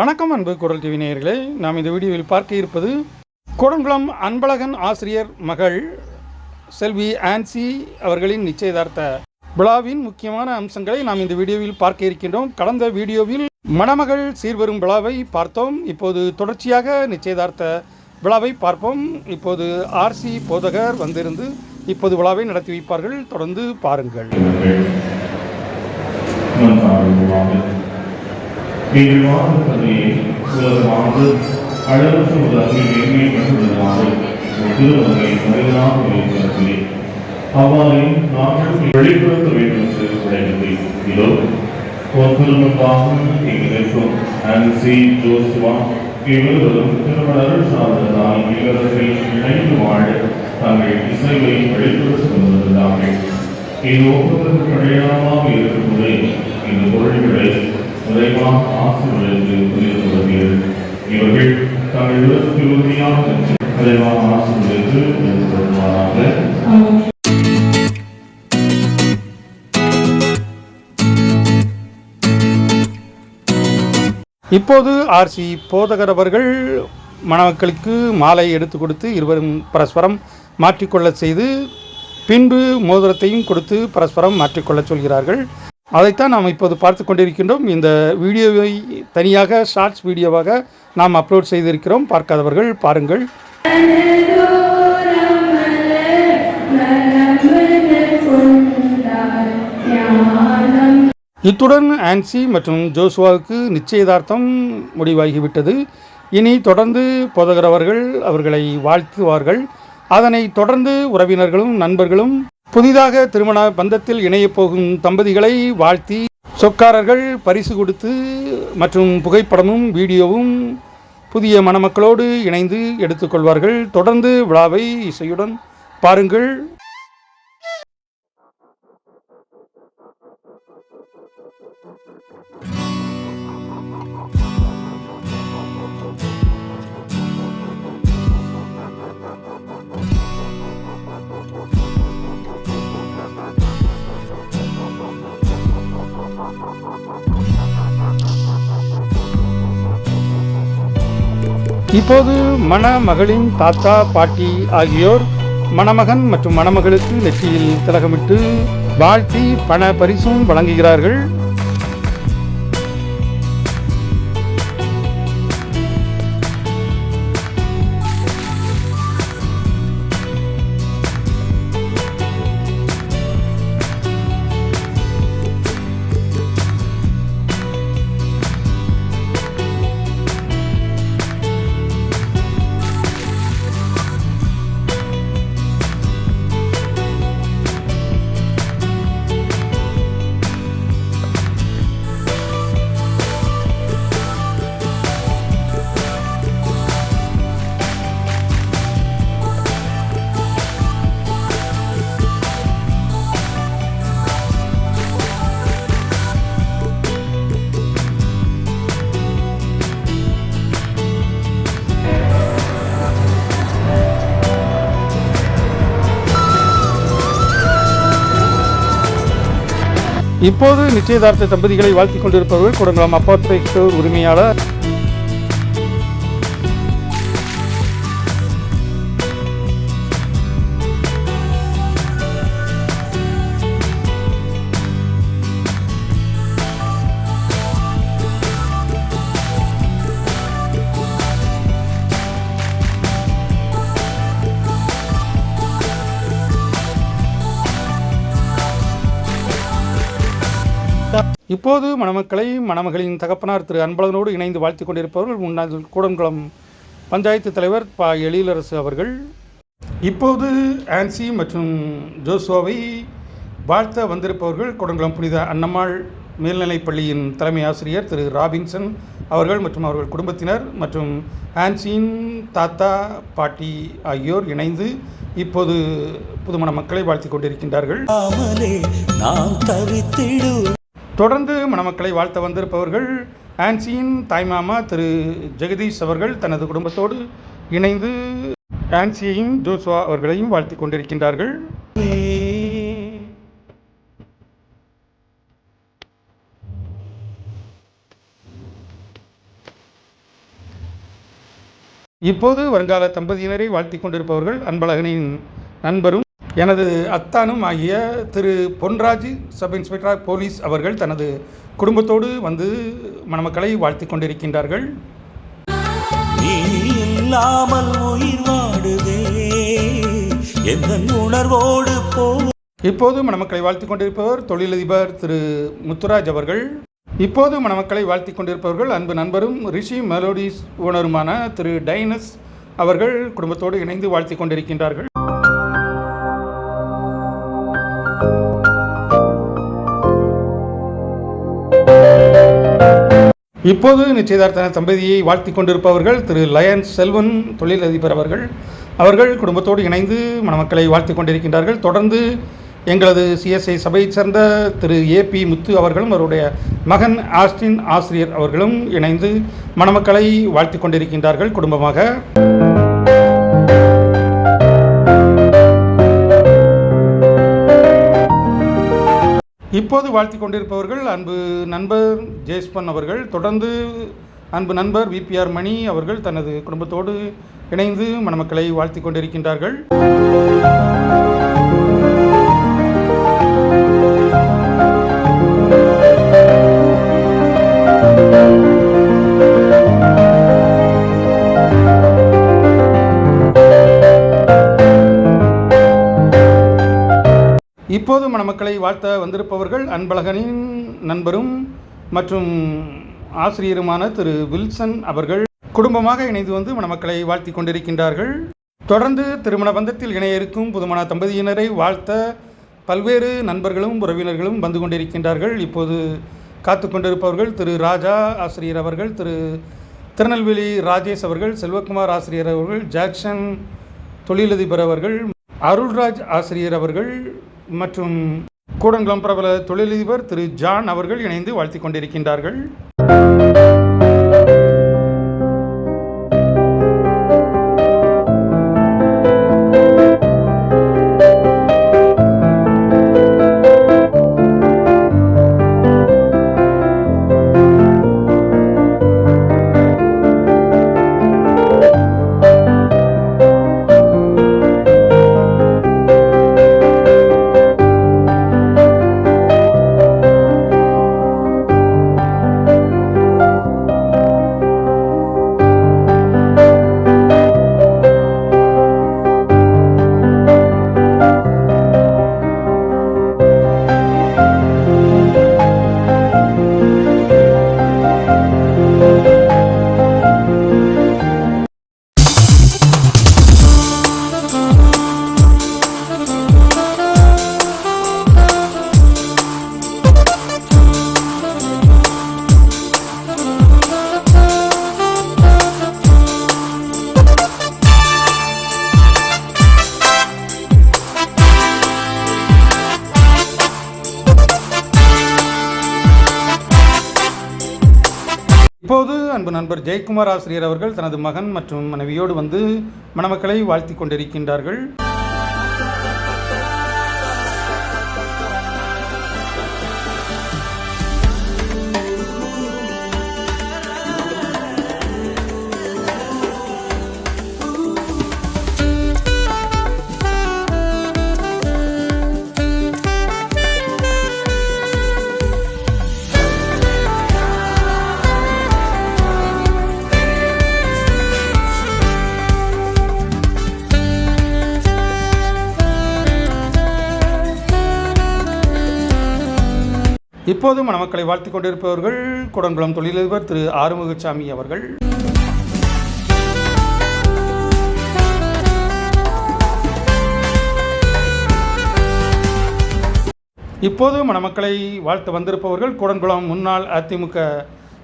வணக்கம் அன்பு குரல் டிவி நேயர்களே. நாம் இந்த வீடியோவில் பார்க்க இருப்பது கோடங்குளம் அன்பழகன் ஆசிரியர் மகள் செல்வி ஆன்சி அவர்களின் நிச்சயதார்த்த விழாவின் முக்கியமான அம்சங்களை நாம் இந்த வீடியோவில் பார்க்க இருக்கின்றோம். கடந்த வீடியோவில் மணமகள் சீர்வரும் விழாவை பார்த்தோம். இப்போது தொடர்ச்சியாக நிச்சயதார்த்த விழாவை பார்ப்போம். இப்போது ஆர்சி போதகர் வந்திருந்து இப்போது விழாவை நடத்தி வைப்பார்கள். தொடர்ந்து பாருங்கள். நீங்கள் வாழ்ந்த கதையை அழகு முதலில் எண்ணெய் கண்டுள்ளதாக திருமகை மனிதனாக இருக்கிறேன் அவ்வாறே நாங்கள் வெளிப்படுத்த வேண்டும் என்று விடைகிறேன் இதோ ஒரு திருமணமாக இங்கு நிற்கும் ஜோசுவா இவர்களும் திருமணர் சார்ந்ததால் இவர்கள் இணைந்து வாழ தங்கள் இசைவை வெளிப்படுத்த வந்திருந்தார்கள் இது ஒவ்வொருவருக்கும் அடையாளமாக இருக்கும்போது இந்த பொருள்களை இவர்கள் தங்கள் விருப்பத்தில் உறுதியாக இப்போது ஆர்சி போதகர் அவர்கள் மணமக்களுக்கு மாலை எடுத்து கொடுத்து இருவரும் பரஸ்பரம் மாற்றிக்கொள்ளச் செய்து பின்பு மோதிரத்தையும் கொடுத்து பரஸ்பரம் மாற்றிக்கொள்ளச் சொல்கிறார்கள். அதைத்தான் நாம் இப்போது பார்த்து கொண்டிருக்கின்றோம். இந்த வீடியோவை தனியாக ஷார்ட்ஸ் வீடியோவாக நாம் அப்லோட் செய்திருக்கிறோம். பார்க்காதவர்கள் பாருங்கள். இத்துடன் ஆன்சி மற்றும் ஜோசுவாவுக்கு நிச்சயதார்த்தம் முடிவாகிவிட்டது. இனி தொடர்ந்து போதகர் அவர்கள் அவர்களை வாழ்த்துவார்கள். அதனை தொடர்ந்து உறவினர்களும் நண்பர்களும் புதிதாக திருமண பந்தத்தில் இணையப் போகும் தம்பதிகளை வாழ்த்தி சொக்காரர்கள் பரிசு கொடுத்து மற்றும் புகைப்படமும் வீடியோவும் புதிய மணமக்களோடு இணைந்து எடுத்துக்கொள்வார்கள். தொடர்ந்து விழாவை இசையுடன் பாருங்கள். இப்போது மணமகளின் தாத்தா பாட்டி ஆகியோர் மணமகன் மற்றும் மணமகளுக்கு நெற்றியில் திலகமிட்டு வாழ்த்தி பண பரிசும் வழங்குகிறார்கள். இப்போது நிச்சயதார்த்த தம்பதிகளை வாழ்த்திக் கொண்டிருப்பவர்கள் குடங்குளம் அப்பார்ட்மெண்ட் உரிமையாளர் இப்போது மணமக்களை மணமகளின் தகப்பனார் திரு அன்பழகனோடு இணைந்து வாழ்த்திக் கொண்டிருப்பவர்கள் முன்னாள் கூடன்குளம் பஞ்சாயத்து தலைவர் ப. எழிலரசு அவர்கள். இப்போது ஆன்சி மற்றும் ஜோசோவை வாழ்த்த வந்திருப்பவர்கள் கூடன்குளம் புனித அன்னம்மாள் மேல்நிலைப் பள்ளியின் தலைமை ஆசிரியர் திரு ராபின்சன் அவர்கள் மற்றும் அவர்கள் குடும்பத்தினர் மற்றும் ஆன்சியின் தாத்தா பாட்டி ஆகியோர் இணைந்து இப்போது புதுமண மக்களை வாழ்த்தி கொண்டிருக்கின்றார்கள். நாம் தவித்திடு தொடர்ந்து மணமக்களை வாழ்த்த வந்திருப்பவர்கள் ஆன்சியின் தாய்மாமா திரு ஜெகதீஷ் அவர்கள் தனது குடும்பத்தோடு இணைந்து ஆன்சியையும் ஜோஸ்வா அவர்களையும் வாழ்த்தி கொண்டிருக்கின்றார்கள். இப்போது வருங்கால தம்பதியினரை வாழ்த்தி கொண்டிருப்பவர்கள் அன்பழகனின் நண்பரும் எனது அத்தானும் ஆகிய திரு பொன்ராஜ் சப் இன்ஸ்பெக்டர் போலீஸ் அவர்கள் தனது குடும்பத்தோடு வந்து மணமக்களை வாழ்த்தி கொண்டிருக்கின்றார்கள். நீ இல்லாமல் உயிர் வாடுதே எந்த உணர்வோடு போ. இப்போது மணமக்களை வாழ்த்தி கொண்டிருப்பவர் தொழிலதிபர் திரு முத்துராஜ் அவர்கள். இப்போது மணமக்களை வாழ்த்தி கொண்டிருப்பவர்கள் அன்பு நண்பரும் ரிஷி மெலோடிஸ் ஓனருமான திரு டைனஸ் அவர்கள் குடும்பத்தோடு இணைந்து வாழ்த்தி கொண்டிருக்கின்றார்கள். இப்போது நிச்சயதார்த்த தம்பதியை வாழ்த்தி கொண்டிருப்பவர்கள் திரு லயன்ஸ் செல்வன் தொழிலதிபர் அவர்கள். அவர்கள் குடும்பத்தோடு இணைந்து மணமக்களை வாழ்த்தி கொண்டிருக்கின்றார்கள். தொடர்ந்து எங்களது சிஎஸ்ஐ சபையைச் சேர்ந்த திரு ஏ பி முத்து அவர்களும் அவருடைய மகன் ஆஸ்டின் ஆசிரியர் அவர்களும் இணைந்து மணமக்களை வாழ்த்தி கொண்டிருக்கின்றார்கள். குடும்பமாக இப்போது வாழ்த்தி கொண்டிருப்பவர்கள் அன்பு நண்பர் ஜேஸ்பன் அவர்கள் தொடர்ந்து அன்பு நண்பர் விபிஆர் மணி அவர்கள் தனது குடும்பத்தோடு இணைந்து மணமக்களை வாழ்த்தி கொண்டிருக்கின்றார்கள். இப்போது மணமக்களை வாழ்த்த வந்திருப்பவர்கள் அன்பழகனின் நண்பரும் மற்றும் ஆசிரியருமான திரு வில்சன் அவர்கள் குடும்பமாக இணைந்து வந்து மணமக்களை வாழ்த்தி கொண்டிருக்கின்றார்கள். தொடர்ந்து திருமண பந்தத்தில் இணைய இருக்கும் புதுமண தம்பதியினரை வாழ்த்த பல்வேறு நண்பர்களும் உறவினர்களும் வந்து கொண்டிருக்கின்றார்கள். இப்போது காத்து கொண்டிருப்பவர்கள் திரு ராஜா ஆசிரியர் அவர்கள் திரு திருநெல்வேலி ராஜேஷ் அவர்கள் செல்வகுமார் ஆசிரியர் அவர்கள் ஜாக்சன் தொழிலதிபர் அவர்கள் அருள்ராஜ் ஆசிரியர் அவர்கள் மற்றும் கூடங்குளம் பிரபல தொழிலதிபர் திரு ஜான் அவர்கள் இணைந்து வாழ்த்தி கொண்டிருக்கின்றார்கள். இப்போது அன்பு நண்பர் ஜெயக்குமார் ஆசிரியர் அவர்கள் தனது மகன் மற்றும் மனைவியோடு வந்து மணமக்களை வாழ்த்தி கொண்டிருக்கின்றார்கள். இப்போது மணமக்களை வாழ்த்தி கொண்டிருப்பவர்கள் குடங்குளம் தொழிலதிபர் திரு ஆறுமுகசாமி அவர்கள். இப்போது மணமக்களை வாழ்த்து வந்திருப்பவர்கள் கூடன்குளம் முன்னாள் அதிமுக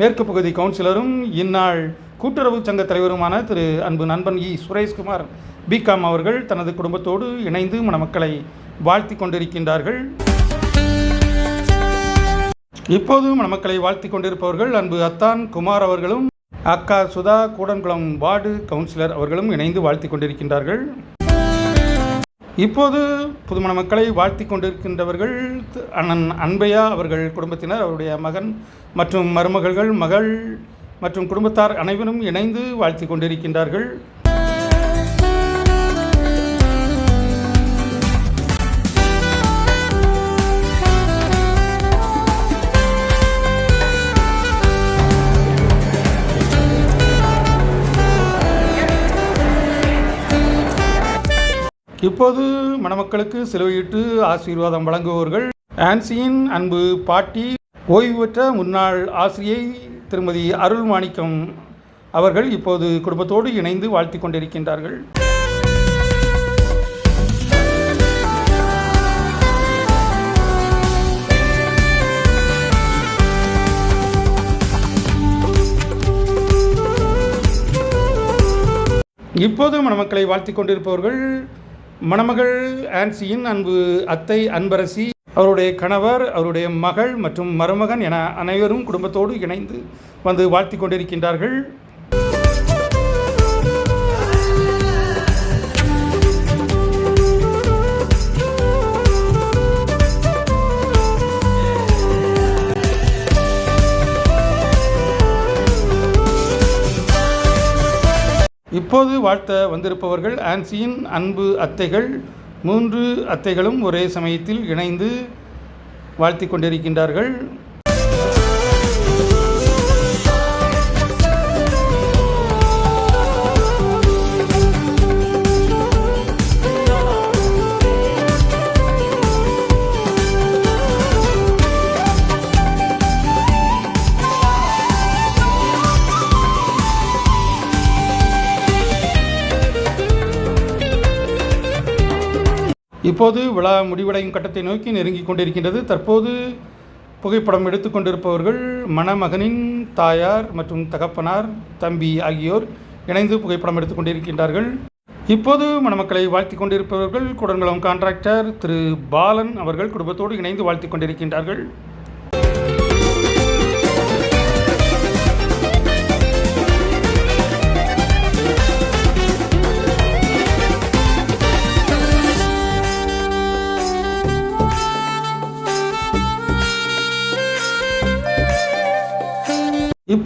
மேற்கு பகுதி கவுன்சிலரும் இந்நாள் கூட்டுறவு சங்க தலைவருமான திரு அன்பு நண்பன் இ. சுரேஷ்குமார் பிகாம் அவர்கள் தனது குடும்பத்தோடு இணைந்து மணமக்களை வாழ்த்தி கொண்டிருக்கின்றார்கள். இப்போது மணமக்களை வாழ்த்தி கொண்டிருப்பவர்கள் அன்பு அத்தான் குமார் அவர்களும் அக்கா சுதா கூடன்குளம் வார்டு கவுன்சிலர் அவர்களும் இணைந்து வாழ்த்தி கொண்டிருக்கின்றார்கள். இப்போது புதுமண மக்களை வாழ்த்தி கொண்டிருக்கின்றவர்கள் அண்ணன் அன்பையா அவர்கள் குடும்பத்தினர் அவருடைய மகன் மற்றும் மருமகள்கள் மகள் மற்றும் குடும்பத்தார் அனைவரும் இணைந்து வாழ்த்தி கொண்டிருக்கின்றார்கள். இப்போது மணமக்களுக்கு சிலுவையிட்டு ஆசீர்வாதம் வழங்குபவர்கள் ஆன்சியின் அன்பு பாட்டி ஓய்வு பெற்ற முன்னாள் ஆசிரியை திருமதி அருள் மாணிக்கம் அவர்கள் இப்போது குடும்பத்தோடு இணைந்து வாழ்த்தி கொண்டிருக்கின்றார்கள். இப்போது மணமக்களை வாழ்த்தி கொண்டிருப்பவர்கள் மணமகள் ஆன்சியின் அன்பு அத்தை அன்பரசி அவருடைய கணவர் அவருடைய மகள் மற்றும் மருமகன் என அனைவரும் குடும்பத்தோடு இணைந்து வந்து வாழ்த்தி கொண்டிருக்கின்றார்கள். இப்போது வாழ்த்த வந்திருப்பவர்கள் ஆன்சியின் அன்பு அத்தைகள் மூன்று அத்தைகளும் ஒரே சமயத்தில் இணைந்து வாழ்த்தி கொண்டிருக்கின்றார்கள். இப்போது விழா முடிவடையும் கட்டத்தை நோக்கி நெருங்கிக் கொண்டிருக்கின்றது. தற்போது புகைப்படம் எடுத்துக்கொண்டிருப்பவர்கள் மணமகனின் தாயார் மற்றும் தகப்பனார் தம்பி ஆகியோர் இணைந்து புகைப்படம் எடுத்துக்கொண்டிருக்கின்றார்கள் இப்போது மணமக்களை வாழ்த்தி கொண்டிருப்பவர்கள் குடங்குளம் கான்ட்ராக்டர் திரு பாலன் அவர்கள் குடும்பத்தோடு இணைந்து வாழ்த்தி கொண்டிருக்கின்றார்கள்.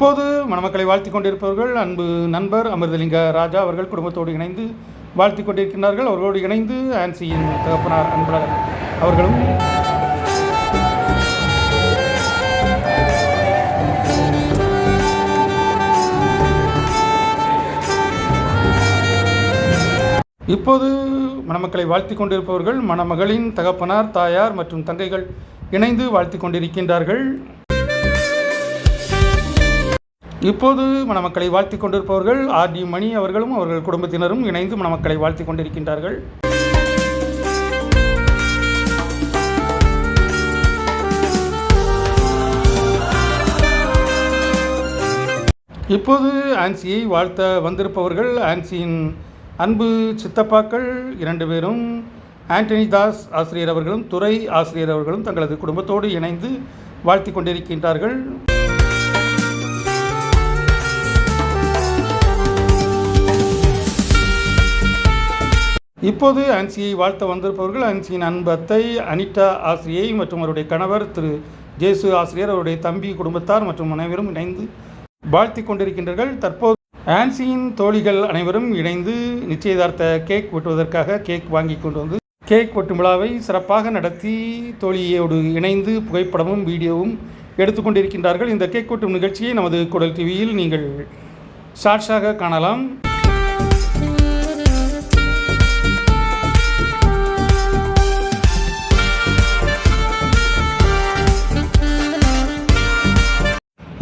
இப்போது மணமக்களை வாழ்த்தி கொண்டிருப்பவர்கள் அன்பு நண்பர் அமிர்தலிங்க ராஜா அவர்கள் குடும்பத்தோடு இணைந்து வாழ்த்தி கொண்டிருக்கின்றார்கள். அவர்களோடு இணைந்து ஆன்சியின் தகப்பனார் அன்பழகன் அவர்களும் இப்போது மணமக்களை வாழ்த்தி கொண்டிருப்பவர்கள் மணமகளின் தகப்பனார் தாயார் மற்றும் தங்கைகள் இணைந்து வாழ்த்தி கொண்டிருக்கின்றார்கள். இப்போது மணமக்களை வாழ்த்தி கொண்டிருப்பவர்கள் ஆர் டி மணி அவர்களும் அவர்கள் குடும்பத்தினரும் இணைந்து மணமக்களை வாழ்த்தி கொண்டிருக்கின்றார்கள். இப்போது ஆன்சியை வாழ்த்த வந்திருப்பவர்கள் ஆன்சியின் அன்பு சித்தப்பாக்கள் இரண்டு பேரும் ஆண்டனி தாஸ் ஆசிரியர் அவர்களும் துறை ஆசிரியர் அவர்களும் தங்களது குடும்பத்தோடு இணைந்து வாழ்த்தி கொண்டிருக்கின்றார்கள். இப்போது ஆன்சியை வாழ்த்த வந்திருப்பவர்கள் ஆன்சியின் அன்பத்தை அனிதா ஆசிரியை மற்றும் அவருடைய கணவர் திரு ஜேசு ஆசிரியர் அவருடைய தம்பி குடும்பத்தார் மற்றும் அனைவரும் இணைந்து வாழ்த்தி கொண்டிருக்கின்றார்கள். தற்போது ஆன்சியின் தோழிகள் அனைவரும் இணைந்து நிச்சயதார்த்த கேக் வெட்டுவதற்காக கேக் வாங்கி கொண்டு வந்து கேக் வெட்டும் விழாவை சிறப்பாக நடத்தி தோழியோடு இணைந்து புகைப்படமும் வீடியோவும் எடுத்துக்கொண்டிருக்கின்றார்கள் இந்த கேக் வெட்டும் நிகழ்ச்சியை நமது குடல் டிவியில் நீங்கள் ஷார்ட்ஸாக காணலாம்.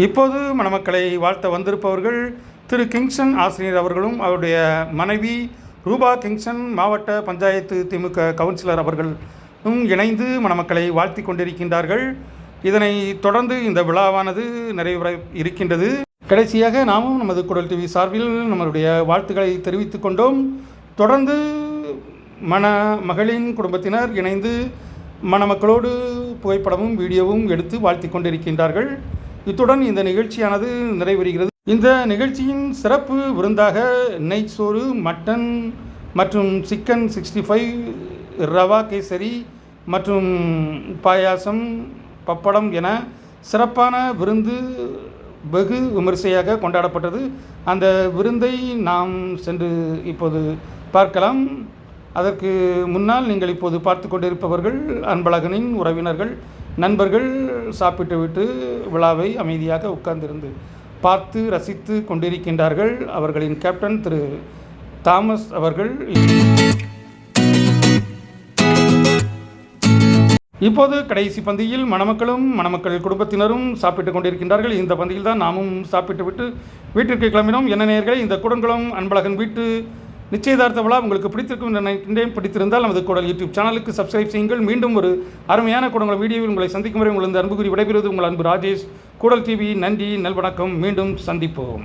இப்போது மணமக்களை வாழ்த்த வந்திருப்பவர்கள் திரு கிங்சன் ஆசிரியர் அவர்களும் அவருடைய மனைவி ரூபா கிங்சன் மாவட்ட பஞ்சாயத்து திமுக கவுன்சிலர் அவர்களும் இணைந்து மணமக்களை வாழ்த்தி கொண்டிருக்கின்றார்கள். இதனை தொடர்ந்து இந்த விழாவானது நிறைவேற இருக்கின்றது. கடைசியாக நாமும் நமது குடல் டிவி சார்பில் நம்மளுடைய வாழ்த்துக்களை தெரிவித்துக் கொண்டோம். தொடர்ந்து மண மகளின் குடும்பத்தினர் இணைந்து மணமக்களோடு புகைப்படமும் வீடியோவும் எடுத்து வாழ்த்தி கொண்டிருக்கின்றார்கள். இத்துடன் இந்த நிகழ்ச்சியானது நிறைவேறுகிறது. இந்த நிகழ்ச்சியின் சிறப்பு விருந்தாக நெய் சோறு மட்டன் மற்றும் chicken sixty five rava kesari மற்றும் பாயாசம் பப்படம் என சிறப்பான விருந்து வெகு விமரிசையாக கொண்டாடப்பட்டது. அந்த விருந்தை நாம் சென்று இப்போது பார்க்கலாம். அதற்கு முன்னால் நீங்கள் இப்போது பார்த்து கொண்டிருப்பவர்கள் அன்பழகனின் உறவினர்கள். நண்பர்கள் சாப்பிட்டுவிட்டு விழாவை அமைதியாக உட்கார்ந்திருந்து பார்த்து ரசித்து கொண்டிருக்கின்றார்கள் அவர்களின் கேப்டன் திரு தாமஸ் அவர்கள். இப்போது கடைசி பந்தியில் மணமக்களும் மணமக்கள் குடும்பத்தினரும் சாப்பிட்டு கொண்டிருக்கின்றார்கள். இந்த பந்தியில் தான் நாமும் சாப்பிட்டு விட்டு வீட்டிற்கு கிளம்பினோம். என்ன நேர்களை இந்த குடங்குளம் அன்பழகன் வீட்டு நிச்சயதார்த்த விழா உங்களுக்கு பிடித்திருக்கும் என்று நினைக்கின்றேன் பிடித்திருந்தால் நமது குடல் யூடியூப் சேனலுக்கு சப்ஸ்கிரைப் செய்யுங்கள். மீண்டும் ஒரு அருமையான குடங்கள் வீடியோவில் உங்களை சந்திக்கும் வரை உங்களது அன்புக்குறி விடைபெறுவது உங்கள் அன்பு ராஜேஷ். கூடல் டிவி நன்றி நல்வணக்கம். மீண்டும் சந்திப்போம்.